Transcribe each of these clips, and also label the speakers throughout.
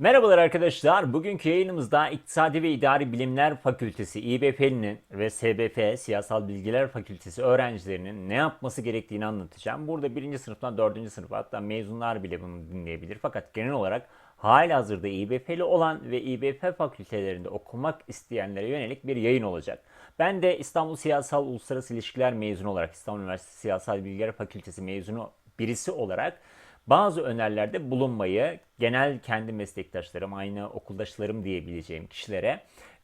Speaker 1: Merhabalar arkadaşlar. Bugünkü yayınımızda İktisadi ve İdari Bilimler Fakültesi İBF'nin ve SBF Siyasal Bilgiler Fakültesi öğrencilerinin ne yapması gerektiğini anlatacağım. Burada birinci sınıftan dördüncü sınıf hatta mezunlar bile bunu dinleyebilir. Fakat genel olarak hali hazırda İBF'li olan ve İBF fakültelerinde okumak isteyenlere yönelik bir yayın olacak. Ben de İstanbul Siyasal Uluslararası İlişkiler mezunu olarak İstanbul Üniversitesi Siyasal Bilgiler Fakültesi mezunu birisi olarak bazı önerilerde bulunmayı genel kendi meslektaşlarım, aynı okuldaşlarım diyebileceğim kişilere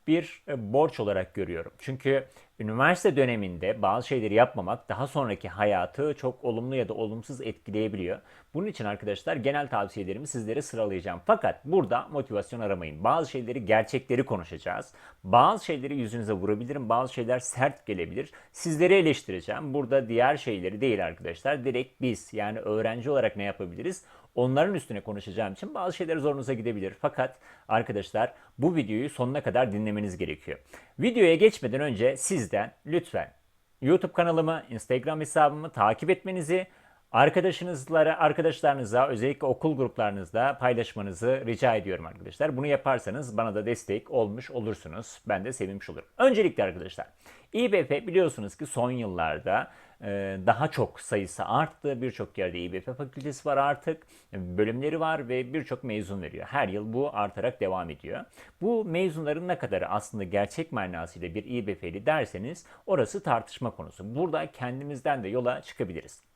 Speaker 1: bir e, borç olarak görüyorum. Çünkü üniversite döneminde bazı şeyleri yapmamak daha sonraki hayatı çok olumlu ya da olumsuz etkileyebiliyor. Bunun için arkadaşlar genel tavsiyelerimi sizlere sıralayacağım. Fakat burada motivasyon aramayın. Bazı şeyleri, gerçekleri konuşacağız. Bazı şeyleri yüzünüze vurabilirim. Bazı şeyler sert gelebilir. Sizleri eleştireceğim. Burada diğer şeyleri değil arkadaşlar. Direkt biz yani öğrenci olarak ne yapabiliriz? Onların üstüne konuşacağım için bazı şeyler zorunuza gidebilir. Fakat arkadaşlar bu videoyu sonuna kadar dinlemeniz gerekiyor. Videoya geçmeden önce sizden lütfen YouTube kanalımı, Instagram hesabımı takip etmenizi, arkadaşınızlara, arkadaşlarınıza, özellikle okul gruplarınızda paylaşmanızı rica ediyorum arkadaşlar. Bunu yaparsanız bana da destek olmuş olursunuz. Ben de sevinmiş olurum. Öncelikle arkadaşlar, İBF biliyorsunuz ki son yıllarda e, daha çok sayısı arttı. Birçok yerde İBF fakültesi var artık. Bölümleri var ve birçok mezun veriyor. Her yıl bu artarak devam ediyor. Bu mezunların ne kadarı aslında gerçek manasıyla bir İBF'li derseniz orası tartışma konusu. Burada kendimizden de yola çıkabiliriz.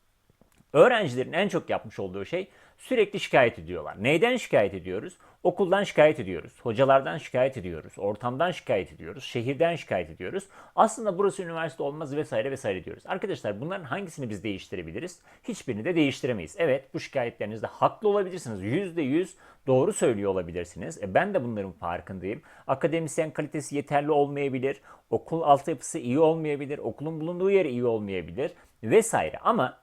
Speaker 1: Öğrencilerin en çok yapmış olduğu şey sürekli şikayet ediyorlar. Neyden şikayet ediyoruz? Okuldan şikayet ediyoruz, hocalardan şikayet ediyoruz, ortamdan şikayet ediyoruz, şehirden şikayet ediyoruz. Aslında burası üniversite olmaz vesaire vesaire diyoruz. Arkadaşlar bunların hangisini biz değiştirebiliriz? Hiçbirini de değiştiremeyiz. Evet bu şikayetlerinizde haklı olabilirsiniz. %100 doğru söylüyor olabilirsiniz. E, ben de bunların farkındayım. Akademisyen kalitesi yeterli olmayabilir. Okul altyapısı iyi olmayabilir. Okulun bulunduğu yer iyi olmayabilir vesaire. Ama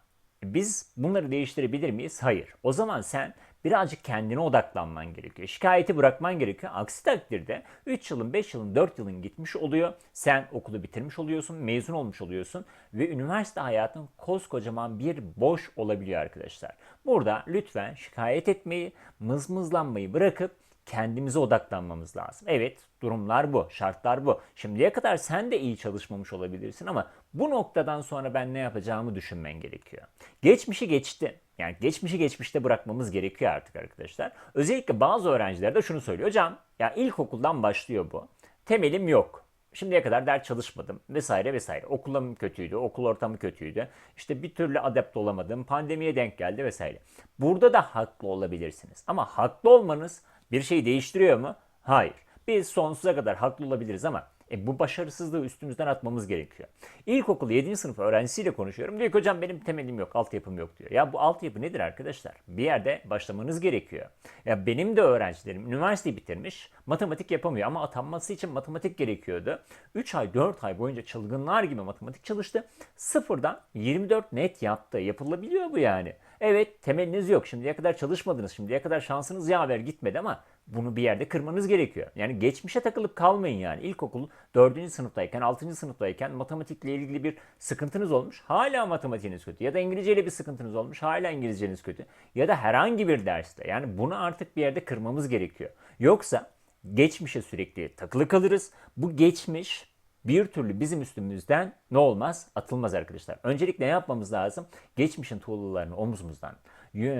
Speaker 1: biz bunları değiştirebilir miyiz? Hayır. O zaman sen birazcık kendine odaklanman gerekiyor. Şikayeti bırakman gerekiyor. Aksi takdirde 3 yılın, 5 yılın, 4 yılın gitmiş oluyor. Sen okulu bitirmiş oluyorsun, mezun olmuş oluyorsun ve üniversite hayatın koskocaman bir boş olabiliyor arkadaşlar. Burada lütfen şikayet etmeyi, mızmızlanmayı bırakıp kendimize odaklanmamız lazım. Evet durumlar bu, şartlar bu. Şimdiye kadar sen de iyi çalışmamış olabilirsin ama bu noktadan sonra ben ne yapacağımı düşünmen gerekiyor. Geçmişi geçti. Yani geçmişi geçmişte bırakmamız gerekiyor artık arkadaşlar. Özellikle bazı öğrenciler de şunu söylüyor. Hocam ya ilkokuldan başlıyor bu. Temelim yok. Şimdiye kadar ders çalışmadım vesaire vesaire. Okulum kötüydü, okul ortamı kötüydü. İşte bir türlü adept olamadım, pandemiye denk geldi vesaire. Burada da haklı olabilirsiniz. Ama haklı olmanız bir şey değiştiriyor mu? Hayır. Biz sonsuza kadar haklı olabiliriz ama e, bu başarısızlığı üstümüzden atmamız gerekiyor. İlkokul 7. sınıf öğrencisiyle konuşuyorum. Diyor ki hocam benim temelim yok, altyapım yok diyor. Ya bu altyapı nedir arkadaşlar? Bir yerde başlamanız gerekiyor. Ya benim de öğrencilerim üniversiteyi bitirmiş, matematik yapamıyor ama atanması için matematik gerekiyordu. 3 ay, 4 ay boyunca çılgınlar gibi matematik çalıştı. Sıfırdan 24 net yaptı. Yapılabiliyor bu yani. Evet temeliniz yok. Şimdiye kadar çalışmadınız. Şimdiye kadar şansınız yaver gitmedi ama bunu bir yerde kırmanız gerekiyor. Yani geçmişe takılıp kalmayın yani. İlkokul 4. sınıftayken, 6. sınıftayken matematikle ilgili bir sıkıntınız olmuş. Hala matematiğiniz kötü. Ya da İngilizceyle bir sıkıntınız olmuş. Hala İngilizceniz kötü. Ya da herhangi bir derste. Yani bunu artık bir yerde kırmamız gerekiyor. Yoksa geçmişe sürekli takılı kalırız. Bu geçmiş bir türlü bizim üstümüzden ne olmaz? Atılmaz arkadaşlar. Öncelikle ne yapmamız lazım? Geçmişin tuğlalarını omuzumuzdan,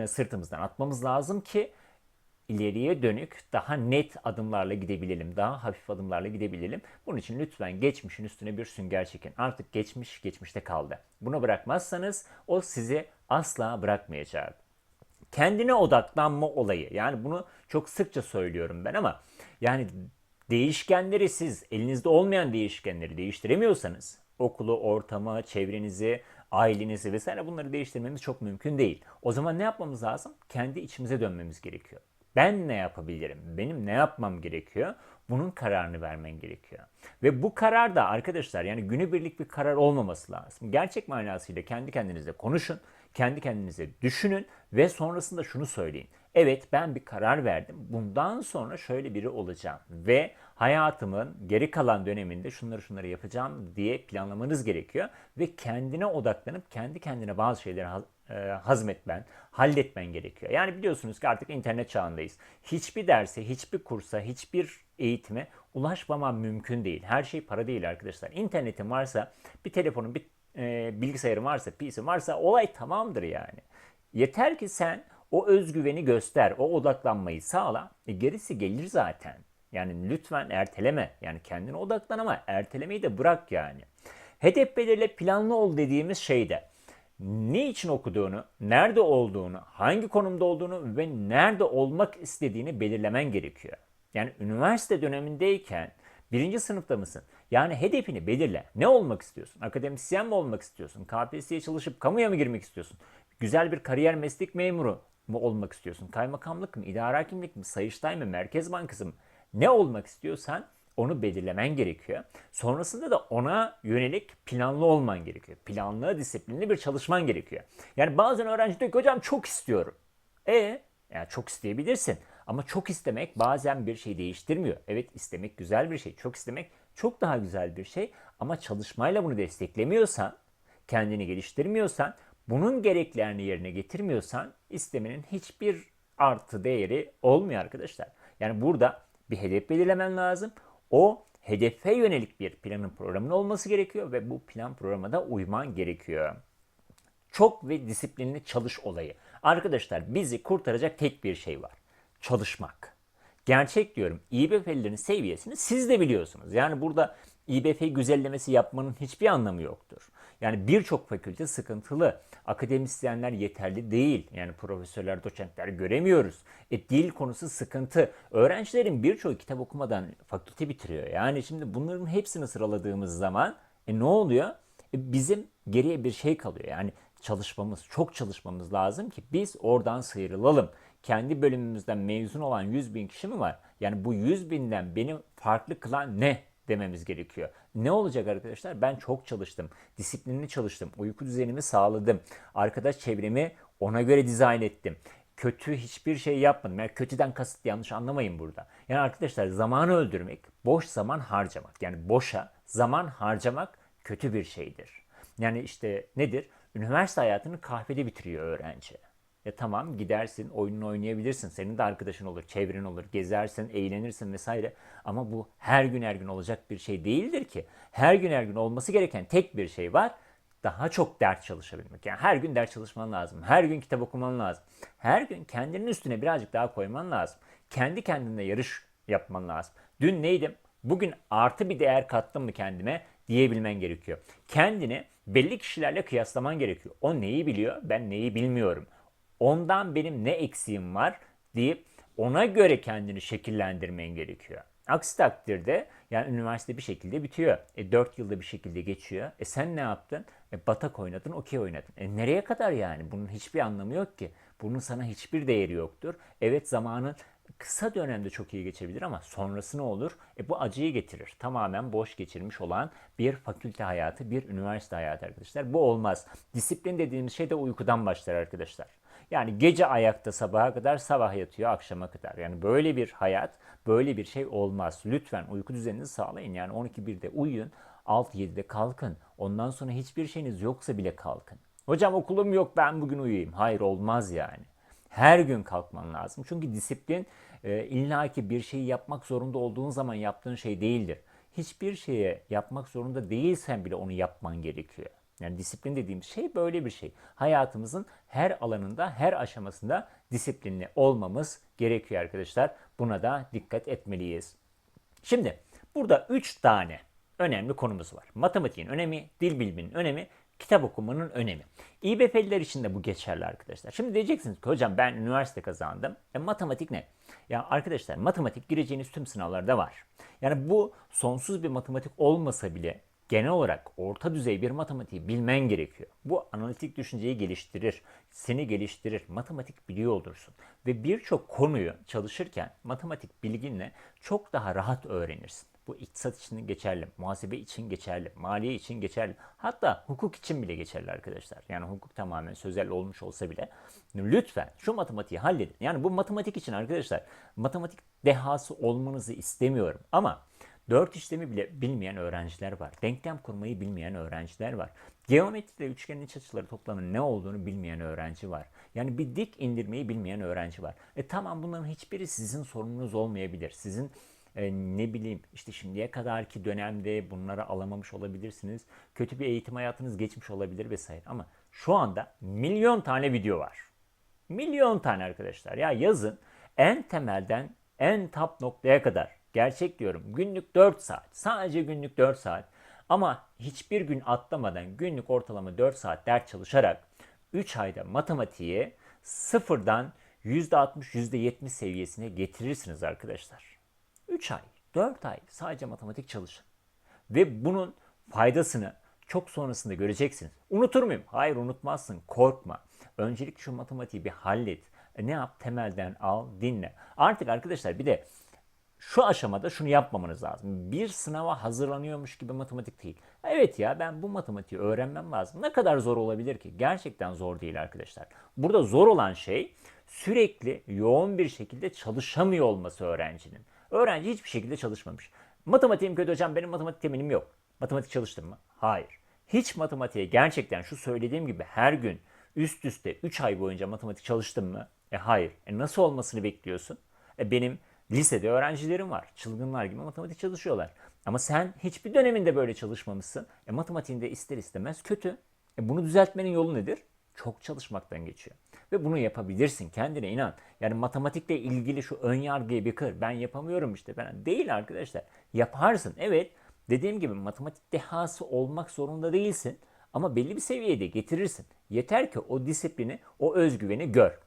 Speaker 1: sırtımızdan atmamız lazım ki ileriye dönük daha net adımlarla gidebilelim. Daha hafif adımlarla gidebilelim. Bunun için lütfen geçmişin üstüne bir sünger çekin. Artık geçmiş geçmişte kaldı. Bunu bırakmazsanız o sizi asla bırakmayacak. Kendine odaklanma olayı. Yani bunu çok sıkça söylüyorum ben ama yani değişkenleri siz elinizde olmayan değişkenleri değiştiremiyorsanız okulu, ortamı, çevrenizi, ailenizi vesaire bunları değiştirmemiz çok mümkün değil. O zaman ne yapmamız lazım? Kendi içimize dönmemiz gerekiyor. Ben ne yapabilirim? Benim ne yapmam gerekiyor? Bunun kararını vermen gerekiyor. Ve bu karar da arkadaşlar yani günübirlik bir karar olmaması lazım. Gerçek manasıyla kendi kendinize konuşun, kendi kendinize düşünün ve sonrasında şunu söyleyin. Evet ben bir karar verdim. Bundan sonra şöyle biri olacağım ve hayatımın geri kalan döneminde şunları şunları yapacağım diye planlamanız gerekiyor ve kendine odaklanıp kendi kendine bazı şeyleri e, hazmetmen, halletmen gerekiyor. Yani biliyorsunuz ki artık internet çağındayız. Hiçbir derse, hiçbir kursa, hiçbir eğitime ulaşmamam mümkün değil. Her şey para değil arkadaşlar. İnternetin varsa, bir telefonun, bir e, bilgisayarın varsa, PC varsa olay tamamdır yani. Yeter ki sen o özgüveni göster, o odaklanmayı sağla. E gerisi gelir zaten. Yani lütfen erteleme. Yani kendine odaklan ama ertelemeyi de bırak yani. Hedef belirle planlı ol dediğimiz şeyde ne için okuduğunu, nerede olduğunu, hangi konumda olduğunu ve nerede olmak istediğini belirlemen gerekiyor. Yani üniversite dönemindeyken birinci sınıfta mısın? Yani hedefini belirle. Ne olmak istiyorsun? Akademisyen mi olmak istiyorsun? KPSS'ye çalışıp kamuya mı girmek istiyorsun? Güzel bir kariyer meslek memuru mu olmak istiyorsun? Kaymakamlık mı? İdare hakimlik mi? Sayıştay mı? Merkez Bankası mı? Ne olmak istiyorsan onu belirlemen gerekiyor. Sonrasında da ona yönelik planlı olman gerekiyor. Planlı, disiplinli bir çalışman gerekiyor. Yani bazen öğrenci diyor ki hocam çok istiyorum. E yani çok isteyebilirsin. Ama çok istemek bazen bir şey değiştirmiyor. Evet istemek güzel bir şey. Çok istemek çok daha güzel bir şey. Ama çalışmayla bunu desteklemiyorsan, kendini geliştirmiyorsan, bunun gereklerini yerine getirmiyorsan istemenin hiçbir artı değeri olmuyor arkadaşlar. Yani burada bir hedef belirlemen lazım. O hedefe yönelik bir planın programın olması gerekiyor ve bu plan programa da uyman gerekiyor. Çok ve disiplinli çalış olayı. Arkadaşlar bizi kurtaracak tek bir şey var. Çalışmak. Gerçek diyorum İBF'lilerin seviyesini siz de biliyorsunuz. Yani burada İBF güzellemesi yapmanın hiçbir anlamı yoktur. Yani birçok fakülte sıkıntılı. Akademisyenler yeterli değil. Yani profesörler, doçentler göremiyoruz. E, dil konusu sıkıntı. Öğrencilerin birçoğu kitap okumadan fakülte bitiriyor. Yani şimdi bunların hepsini sıraladığımız zaman e, ne oluyor? E, bizim geriye bir şey kalıyor. Yani çalışmamız, çok çalışmamız lazım ki biz oradan sıyrılalım. Kendi bölümümüzden mezun olan 100 bin kişi mi var? Yani bu 100 binden beni farklı kılan ne? Dememiz gerekiyor. Ne olacak arkadaşlar? Ben çok çalıştım. Disiplinli çalıştım. Uyku düzenimi sağladım. Arkadaş çevremi ona göre dizayn ettim. Kötü hiçbir şey yapmadım. Yani kötüden kasıt yanlış anlamayın burada. Yani arkadaşlar zamanı öldürmek, boş zaman harcamak. Yani boşa zaman harcamak kötü bir şeydir. Yani işte nedir? Üniversite hayatını kahvede bitiriyor öğrenci. Ya tamam gidersin, oyununu oynayabilirsin. Senin de arkadaşın olur, çevren olur, gezersin, eğlenirsin vesaire. Ama bu her gün her gün olacak bir şey değildir ki. Her gün her gün olması gereken tek bir şey var. Daha çok ders çalışabilmek. Yani her gün ders çalışman lazım. Her gün kitap okuman lazım. Her gün kendinin üstüne birazcık daha koyman lazım. Kendi kendine yarış yapman lazım. Dün neydim? Bugün artı bir değer kattım mı kendime diyebilmen gerekiyor. Kendini belli kişilerle kıyaslaman gerekiyor. O neyi biliyor, ben neyi bilmiyorum ondan benim ne eksiğim var deyip ona göre kendini şekillendirmen gerekiyor. Aksi takdirde yani üniversite bir şekilde bitiyor. E 4 yılda bir şekilde geçiyor. E sen ne yaptın? E batak oynadın, okey oynadın. E nereye kadar yani? Bunun hiçbir anlamı yok ki. Bunun sana hiçbir değeri yoktur. Evet zamanın kısa dönemde çok iyi geçebilir ama sonrası ne olur? E bu acıyı getirir. Tamamen boş geçirmiş olan bir fakülte hayatı, bir üniversite hayatı arkadaşlar. Bu olmaz. Disiplin dediğimiz şey de uykudan başlar arkadaşlar. Yani gece ayakta sabaha kadar, sabah yatıyor akşama kadar. Yani böyle bir hayat, böyle bir şey olmaz. Lütfen uyku düzeninizi sağlayın. Yani 12-1'de uyuyun, 6-7'de kalkın. Ondan sonra hiçbir şeyiniz yoksa bile kalkın. Hocam okulum yok ben bugün uyuyayım. Hayır olmaz yani. Her gün kalkman lazım. Çünkü disiplin e, illaki bir şeyi yapmak zorunda olduğun zaman yaptığın şey değildir. Hiçbir şeye yapmak zorunda değilsen bile onu yapman gerekiyor. Yani disiplin dediğimiz şey böyle bir şey. Hayatımızın her alanında, her aşamasında disiplinli olmamız gerekiyor arkadaşlar. Buna da dikkat etmeliyiz. Şimdi burada 3 tane önemli konumuz var. Matematiğin önemi, dil biliminin önemi, kitap okumanın önemi. İBF'liler için de bu geçerli arkadaşlar. Şimdi diyeceksiniz ki hocam ben üniversite kazandım. E, matematik ne? Ya arkadaşlar matematik gireceğiniz tüm sınavlarda var. Yani bu sonsuz bir matematik olmasa bile genel olarak orta düzey bir matematiği bilmen gerekiyor. Bu analitik düşünceyi geliştirir, seni geliştirir, matematik biliyor olursun. Ve birçok konuyu çalışırken matematik bilginle çok daha rahat öğrenirsin. Bu iktisat için geçerli, muhasebe için geçerli, maliye için geçerli. Hatta hukuk için bile geçerli arkadaşlar. Yani hukuk tamamen sözel olmuş olsa bile lütfen şu matematiği halledin. Yani bu matematik için arkadaşlar matematik dehası olmanızı istemiyorum ama Dört işlemi bile bilmeyen öğrenciler var. Denklem kurmayı bilmeyen öğrenciler var. Geometride üçgenin iç açıları toplamının ne olduğunu bilmeyen öğrenci var. Yani bir dik indirmeyi bilmeyen öğrenci var. E tamam bunların hiçbiri sizin sorununuz olmayabilir. Sizin e, ne bileyim işte şimdiye kadarki dönemde bunları alamamış olabilirsiniz. Kötü bir eğitim hayatınız geçmiş olabilir vesaire. Ama şu anda milyon tane video var. Milyon tane arkadaşlar. Ya yazın en temelden en top noktaya kadar. Gerçek diyorum. Günlük 4 saat. Sadece günlük 4 saat. Ama hiçbir gün atlamadan günlük ortalama 4 saat ders çalışarak 3 ayda matematiği sıfırdan %60, %70 seviyesine getirirsiniz arkadaşlar. 3 ay, 4 ay sadece matematik çalışın. Ve bunun faydasını çok sonrasında göreceksiniz. Unutur muyum? Hayır unutmazsın. Korkma. Öncelikle şu matematiği bir hallet. E, ne yap? Temelden al, dinle. Artık arkadaşlar bir de şu aşamada şunu yapmamanız lazım. Bir sınava hazırlanıyormuş gibi matematik değil. Evet ya ben bu matematiği öğrenmem lazım. Ne kadar zor olabilir ki? Gerçekten zor değil arkadaşlar. Burada zor olan şey sürekli yoğun bir şekilde çalışamıyor olması öğrencinin. Öğrenci hiçbir şekilde çalışmamış. Matematiğim kötü hocam benim matematik teminim yok. Matematik çalıştım mı? Hayır. Hiç matematiğe gerçekten şu söylediğim gibi her gün üst üste 3 ay boyunca matematik çalıştım mı? E hayır. E nasıl olmasını bekliyorsun? E benim lisede öğrencilerim var. Çılgınlar gibi matematik çalışıyorlar. Ama sen hiçbir döneminde böyle çalışmamışsın. E matematiğinde ister istemez kötü. E bunu düzeltmenin yolu nedir? Çok çalışmaktan geçiyor. Ve bunu yapabilirsin. Kendine inan. Yani matematikle ilgili şu ön yargıyı bir kır. Ben yapamıyorum işte. Ben değil arkadaşlar. Yaparsın. Evet. Dediğim gibi matematik dehası olmak zorunda değilsin. Ama belli bir seviyede getirirsin. Yeter ki o disiplini, o özgüveni gör.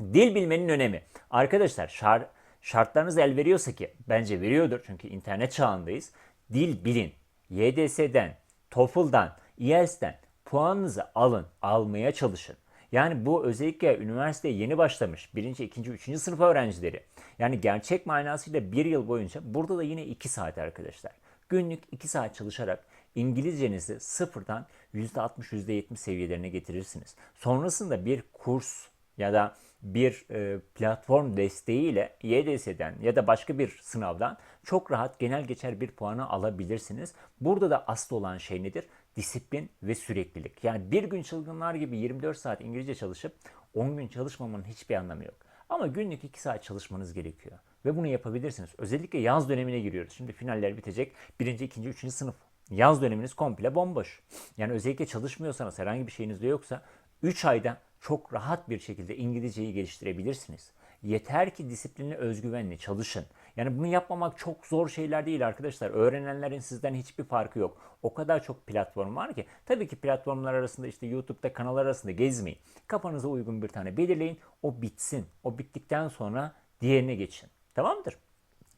Speaker 1: Dil bilmenin önemi. Arkadaşlar şar, şartlarınız el veriyorsa ki bence veriyordur çünkü internet çağındayız. Dil bilin. YDS'den, TOEFL'dan, IELTS'ten puanınızı alın, almaya çalışın. Yani bu özellikle üniversiteye yeni başlamış birinci, ikinci, üçüncü sınıf öğrencileri. Yani gerçek manasıyla bir yıl boyunca burada da yine iki saat arkadaşlar. Günlük iki saat çalışarak İngilizcenizi sıfırdan %60, %70 seviyelerine getirirsiniz. Sonrasında bir kurs ya da bir e, platform desteğiyle YDS'den ya da başka bir sınavdan çok rahat genel geçer bir puanı alabilirsiniz. Burada da asıl olan şey nedir? Disiplin ve süreklilik. Yani bir gün çılgınlar gibi 24 saat İngilizce çalışıp 10 gün çalışmamanın hiçbir anlamı yok. Ama günlük 2 saat çalışmanız gerekiyor. Ve bunu yapabilirsiniz. Özellikle yaz dönemine giriyoruz. Şimdi finaller bitecek. Birinci, ikinci, üçüncü sınıf. Yaz döneminiz komple bomboş. Yani özellikle çalışmıyorsanız herhangi bir şeyiniz de yoksa 3 ayda çok rahat bir şekilde İngilizceyi geliştirebilirsiniz. Yeter ki disiplinli, özgüvenli çalışın. Yani bunu yapmamak çok zor şeyler değil arkadaşlar. Öğrenenlerin sizden hiçbir farkı yok. O kadar çok platform var ki. Tabii ki platformlar arasında işte YouTube'da kanallar arasında gezmeyin. Kafanıza uygun bir tane belirleyin. O bitsin. O bittikten sonra diğerine geçin. Tamamdır?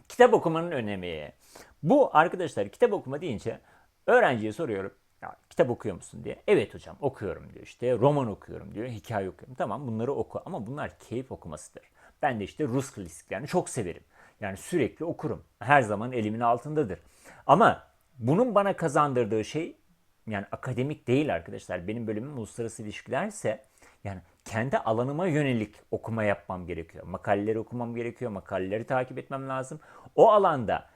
Speaker 1: Kitap okumanın önemi. Bu arkadaşlar kitap okuma deyince öğrenciye soruyorum. Ya, kitap okuyor musun diye. Evet hocam okuyorum diyor işte. Roman okuyorum diyor. Hikaye okuyorum. Tamam bunları oku ama bunlar keyif okumasıdır. Ben de işte Rus klasiklerini çok severim. Yani sürekli okurum. Her zaman elimin altındadır. Ama bunun bana kazandırdığı şey yani akademik değil arkadaşlar. Benim bölümüm uluslararası ilişkilerse yani kendi alanıma yönelik okuma yapmam gerekiyor. Makaleleri okumam gerekiyor. Makaleleri takip etmem lazım. O alanda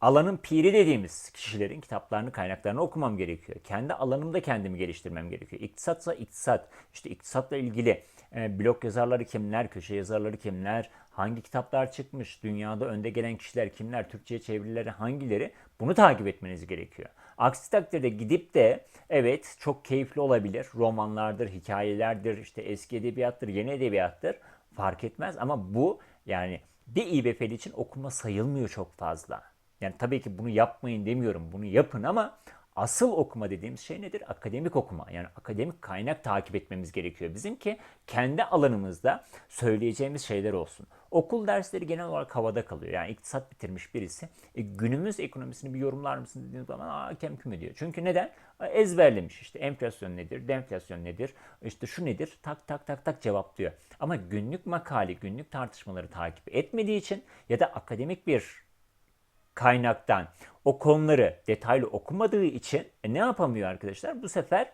Speaker 1: alanın piri dediğimiz kişilerin kitaplarını, kaynaklarını okumam gerekiyor. Kendi alanımda kendimi geliştirmem gerekiyor. İktisatsa iktisat, işte iktisatla ilgili e, blog yazarları kimler, köşe yazarları kimler, hangi kitaplar çıkmış, dünyada önde gelen kişiler kimler, Türkçe'ye çevirileri hangileri bunu takip etmeniz gerekiyor. Aksi takdirde gidip de evet çok keyifli olabilir. Romanlardır, hikayelerdir, işte eski edebiyattır, yeni edebiyattır fark etmez ama bu yani bir İBF'li için okuma sayılmıyor çok fazla. Yani tabii ki bunu yapmayın demiyorum. Bunu yapın ama asıl okuma dediğimiz şey nedir? Akademik okuma. Yani akademik kaynak takip etmemiz gerekiyor bizim ki kendi alanımızda söyleyeceğimiz şeyler olsun. Okul dersleri genel olarak havada kalıyor. Yani iktisat bitirmiş birisi e, günümüz ekonomisini bir yorumlar mısın dediğiniz zaman aa kem küm diyor. Çünkü neden? Ezberlemiş işte enflasyon nedir, deflasyon nedir, işte şu nedir tak tak tak tak cevaplıyor. Ama günlük makale, günlük tartışmaları takip etmediği için ya da akademik bir kaynaktan o konuları detaylı okumadığı için e, ne yapamıyor arkadaşlar? Bu sefer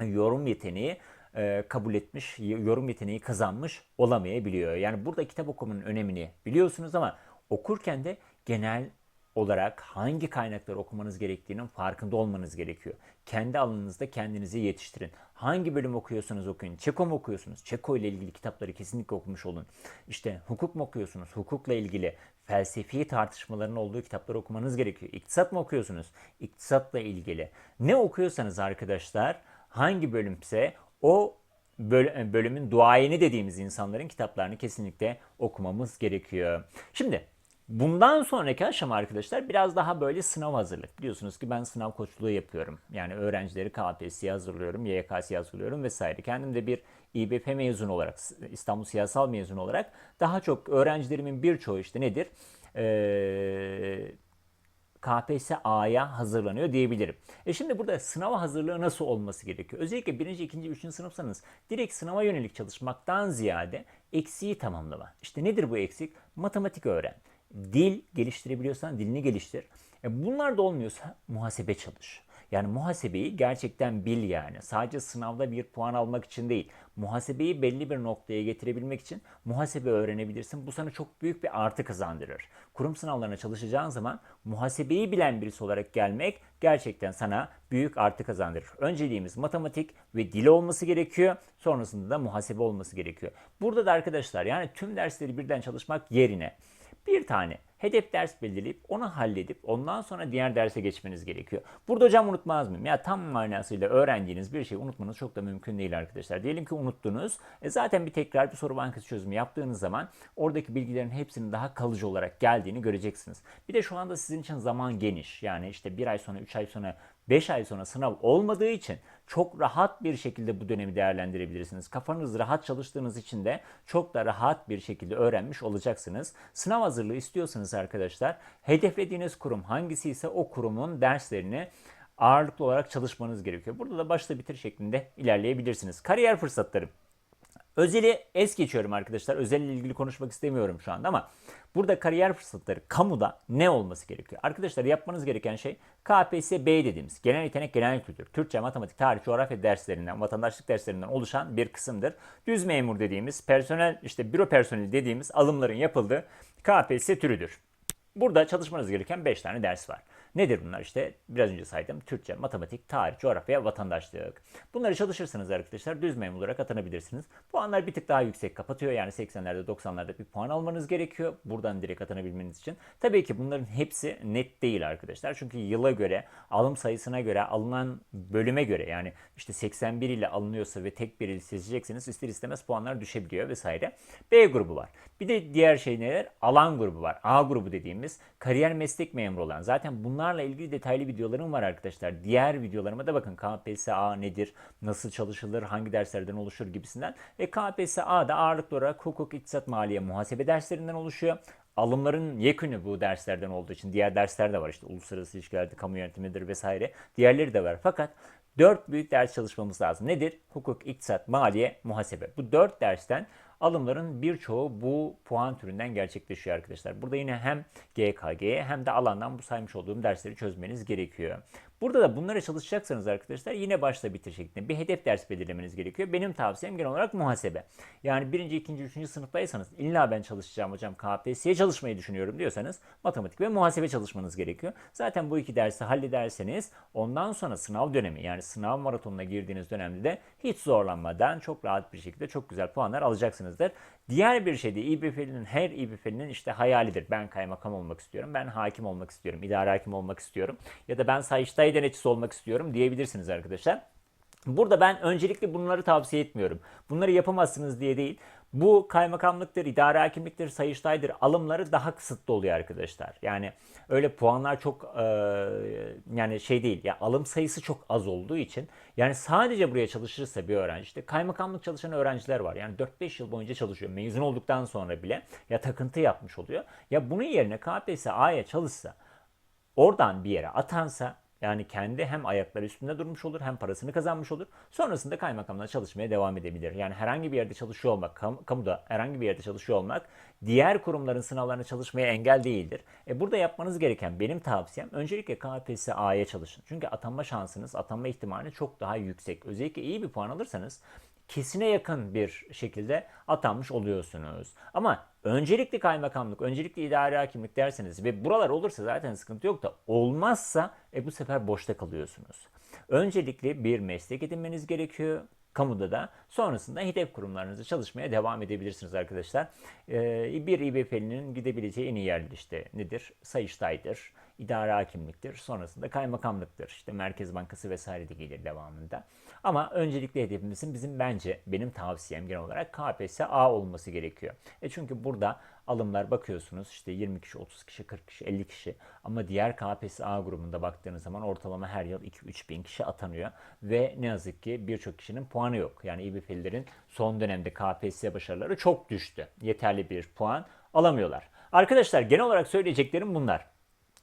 Speaker 1: yorum yeteneği e, kabul etmiş, yorum yeteneği kazanmış olamayabiliyor. Yani burada kitap okumanın önemini biliyorsunuz ama okurken de genel olarak hangi kaynakları okumanız gerektiğinin farkında olmanız gerekiyor. Kendi alanınızda kendinizi yetiştirin. Hangi bölüm okuyorsanız okuyun. Çeko mu okuyorsunuz? Çeko ile ilgili kitapları kesinlikle okumuş olun. İşte hukuk mu okuyorsunuz? Hukukla ilgili felsefi tartışmaların olduğu kitapları okumanız gerekiyor. İktisat mı okuyorsunuz? İktisatla ilgili. Ne okuyorsanız arkadaşlar hangi bölümse o böl- bölümün duayeni dediğimiz insanların kitaplarını kesinlikle okumamız gerekiyor. Şimdi bundan sonraki aşama arkadaşlar biraz daha böyle sınav hazırlık. Biliyorsunuz ki ben sınav koçluğu yapıyorum. Yani öğrencileri KPSS'ye hazırlıyorum, YKS'ye hazırlıyorum vesaire. Kendim de bir İBF mezunu olarak, İstanbul Siyasal mezunu olarak daha çok öğrencilerimin birçoğu işte nedir? Ee, KPSS'ye hazırlanıyor diyebilirim. E şimdi burada sınava hazırlığı nasıl olması gerekiyor? Özellikle birinci, ikinci, üçüncü sınıfsanız direkt sınava yönelik çalışmaktan ziyade eksiği tamamlama. İşte nedir bu eksik? Matematik öğren. Dil geliştirebiliyorsan dilini geliştir. E bunlar da olmuyorsa muhasebe çalış. Yani muhasebeyi gerçekten bil yani. Sadece sınavda bir puan almak için değil. Muhasebeyi belli bir noktaya getirebilmek için muhasebe öğrenebilirsin. Bu sana çok büyük bir artı kazandırır. Kurum sınavlarına çalışacağın zaman muhasebeyi bilen birisi olarak gelmek gerçekten sana büyük artı kazandırır. Önceliğimiz matematik ve dil olması gerekiyor. Sonrasında da muhasebe olması gerekiyor. Burada da arkadaşlar yani tüm dersleri birden çalışmak yerine bir tane hedef ders belirleyip onu halledip ondan sonra diğer derse geçmeniz gerekiyor. Burada hocam unutmaz mıyım? Ya tam manasıyla öğrendiğiniz bir şeyi unutmanız çok da mümkün değil arkadaşlar. Diyelim ki unuttunuz. E zaten bir tekrar bir soru bankası çözümü yaptığınız zaman oradaki bilgilerin hepsinin daha kalıcı olarak geldiğini göreceksiniz. Bir de şu anda sizin için zaman geniş. Yani işte bir ay sonra, üç ay sonra 5 ay sonra sınav olmadığı için çok rahat bir şekilde bu dönemi değerlendirebilirsiniz. Kafanız rahat çalıştığınız için de çok da rahat bir şekilde öğrenmiş olacaksınız. Sınav hazırlığı istiyorsanız arkadaşlar hedeflediğiniz kurum hangisi ise o kurumun derslerini ağırlıklı olarak çalışmanız gerekiyor. Burada da başta bitir şeklinde ilerleyebilirsiniz. Kariyer fırsatları. Özeli es geçiyorum arkadaşlar. Özelle ilgili konuşmak istemiyorum şu anda ama burada kariyer fırsatları kamuda ne olması gerekiyor? Arkadaşlar yapmanız gereken şey KPSS B dediğimiz genel yetenek genel kültür, Türkçe, matematik, tarih, coğrafya derslerinden, vatandaşlık derslerinden oluşan bir kısımdır. Düz memur dediğimiz personel işte büro personeli dediğimiz alımların yapıldığı KPSS türüdür. Burada çalışmanız gereken 5 tane ders var. Nedir bunlar işte? Biraz önce saydım. Türkçe, matematik, tarih, coğrafya, vatandaşlık. Bunları çalışırsanız arkadaşlar düz memur olarak atanabilirsiniz. Puanlar bir tık daha yüksek kapatıyor. Yani 80'lerde 90'larda bir puan almanız gerekiyor. Buradan direkt atanabilmeniz için. Tabii ki bunların hepsi net değil arkadaşlar. Çünkü yıla göre, alım sayısına göre, alınan bölüme göre yani işte 81 ile alınıyorsa ve tek bir il seçecekseniz ister istemez puanlar düşebiliyor vesaire. B grubu var. Bir de diğer şey neler? Alan grubu var. A grubu dediğimiz kariyer meslek memuru olan. Zaten bunlar Bunlarla ilgili detaylı videolarım var arkadaşlar. Diğer videolarıma da bakın KPSA nedir, nasıl çalışılır, hangi derslerden oluşur gibisinden. Ve KPSA da ağırlıklı olarak hukuk, iktisat, maliye, muhasebe derslerinden oluşuyor. Alımların yekünü bu derslerden olduğu için diğer dersler de var işte uluslararası ilişkilerde kamu yönetimidir vesaire. Diğerleri de var. Fakat dört büyük ders çalışmamız lazım. Nedir? Hukuk, iktisat, maliye, muhasebe. Bu dört dersten alımların birçoğu bu puan türünden gerçekleşiyor arkadaşlar. Burada yine hem GKG'ye hem de alandan bu saymış olduğum dersleri çözmeniz gerekiyor. Burada da bunlara çalışacaksanız arkadaşlar yine başta bitir şeklinde bir hedef ders belirlemeniz gerekiyor. Benim tavsiyem genel olarak muhasebe. Yani birinci, ikinci, üçüncü sınıftaysanız illa ben çalışacağım hocam KPSS'ye çalışmayı düşünüyorum diyorsanız matematik ve muhasebe çalışmanız gerekiyor. Zaten bu iki dersi hallederseniz ondan sonra sınav dönemi yani sınav maratonuna girdiğiniz dönemde de hiç zorlanmadan çok rahat bir şekilde çok güzel puanlar alacaksınızdır. Diğer bir şey de İBF'linin her İBF'linin işte hayalidir. Ben kaymakam olmak istiyorum, ben hakim olmak istiyorum, idare hakim olmak istiyorum ya da ben Sayıştay denetçisi olmak istiyorum diyebilirsiniz arkadaşlar. Burada ben öncelikle bunları tavsiye etmiyorum. Bunları yapamazsınız diye değil. Bu kaymakamlıktır, idare hakimliktir, sayıştaydır alımları daha kısıtlı oluyor arkadaşlar. Yani öyle puanlar çok e, yani şey değil. Ya alım sayısı çok az olduğu için yani sadece buraya çalışırsa bir öğrenci işte kaymakamlık çalışan öğrenciler var. Yani 4-5 yıl boyunca çalışıyor. Mezun olduktan sonra bile ya takıntı yapmış oluyor. Ya bunun yerine KPSS'ye çalışsa oradan bir yere atansa yani kendi hem ayakları üstünde durmuş olur hem parasını kazanmış olur. Sonrasında kaymakamla çalışmaya devam edebilir. Yani herhangi bir yerde çalışıyor olmak, kam- kamuda herhangi bir yerde çalışıyor olmak diğer kurumların sınavlarına çalışmaya engel değildir. E burada yapmanız gereken benim tavsiyem öncelikle KPSS'ye çalışın. Çünkü atanma şansınız, atanma ihtimali çok daha yüksek. Özellikle iyi bir puan alırsanız kesine yakın bir şekilde atanmış oluyorsunuz. Ama öncelikli kaymakamlık, öncelikli idari hakimlik derseniz ve buralar olursa zaten sıkıntı yok da olmazsa e, bu sefer boşta kalıyorsunuz. Öncelikli bir meslek edinmeniz gerekiyor kamuda da sonrasında hedef kurumlarınızı çalışmaya devam edebilirsiniz arkadaşlar. Ee, bir İBP'linin gidebileceği en iyi yerler işte nedir? Sayıştay'dır, idare hakimliktir, sonrasında kaymakamlıktır. İşte Merkez Bankası vesaire de gelir devamında. Ama öncelikli hedefimizin bizim bence benim tavsiyem genel olarak KPSS olması gerekiyor. E çünkü burada alımlar bakıyorsunuz işte 20 kişi, 30 kişi, 40 kişi, 50 kişi ama diğer KPSS grubunda baktığınız zaman ortalama her yıl 2-3 bin kişi atanıyor ve ne yazık ki birçok kişinin puanı yok. Yani İBF'lilerin son dönemde KPSS başarıları çok düştü. Yeterli bir puan alamıyorlar. Arkadaşlar genel olarak söyleyeceklerim bunlar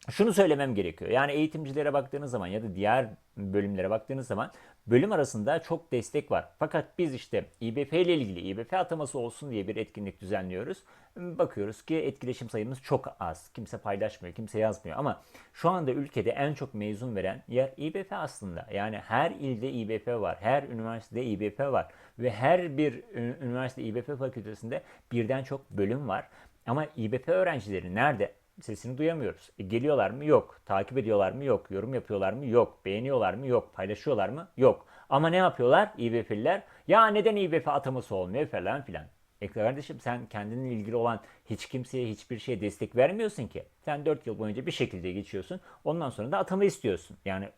Speaker 1: şunu söylemem gerekiyor. Yani eğitimcilere baktığınız zaman ya da diğer bölümlere baktığınız zaman bölüm arasında çok destek var. Fakat biz işte İBF ile ilgili İBF ataması olsun diye bir etkinlik düzenliyoruz. Bakıyoruz ki etkileşim sayımız çok az. Kimse paylaşmıyor, kimse yazmıyor. Ama şu anda ülkede en çok mezun veren yer İBF aslında. Yani her ilde İBF var, her üniversitede İBF var ve her bir üniversite İBF fakültesinde birden çok bölüm var. Ama İBF öğrencileri nerede? Sesini duyamıyoruz. E, geliyorlar mı? Yok. Takip ediyorlar mı? Yok. Yorum yapıyorlar mı? Yok. Beğeniyorlar mı? Yok. Paylaşıyorlar mı? Yok. Ama ne yapıyorlar? İBF'liler ya neden İBF ataması olmuyor falan filan. E kardeşim sen kendinle ilgili olan hiç kimseye hiçbir şeye destek vermiyorsun ki. Sen 4 yıl boyunca bir şekilde geçiyorsun. Ondan sonra da atama istiyorsun. Yani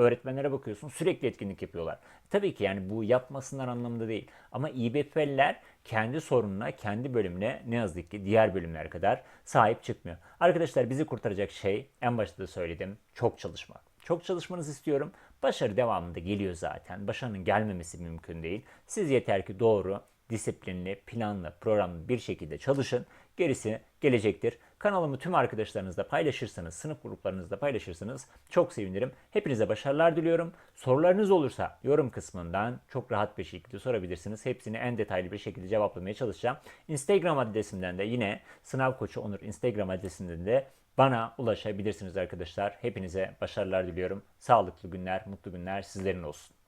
Speaker 1: öğretmenlere bakıyorsun sürekli etkinlik yapıyorlar. Tabii ki yani bu yapmasınlar anlamında değil. Ama İBF'liler kendi sorununa, kendi bölümüne ne yazık ki diğer bölümler kadar sahip çıkmıyor. Arkadaşlar bizi kurtaracak şey en başta da söyledim çok çalışmak. Çok çalışmanızı istiyorum. Başarı devamında geliyor zaten. Başarının gelmemesi mümkün değil. Siz yeter ki doğru, disiplinli, planlı, programlı bir şekilde çalışın. Gerisi gelecektir. Kanalımı tüm arkadaşlarınızla paylaşırsanız, sınıf gruplarınızda paylaşırsanız çok sevinirim. Hepinize başarılar diliyorum. Sorularınız olursa yorum kısmından çok rahat bir şekilde sorabilirsiniz. Hepsini en detaylı bir şekilde cevaplamaya çalışacağım. Instagram adresimden de yine Sınav Koçu Onur Instagram adresinden de bana ulaşabilirsiniz arkadaşlar. Hepinize başarılar diliyorum. Sağlıklı günler, mutlu günler sizlerin olsun.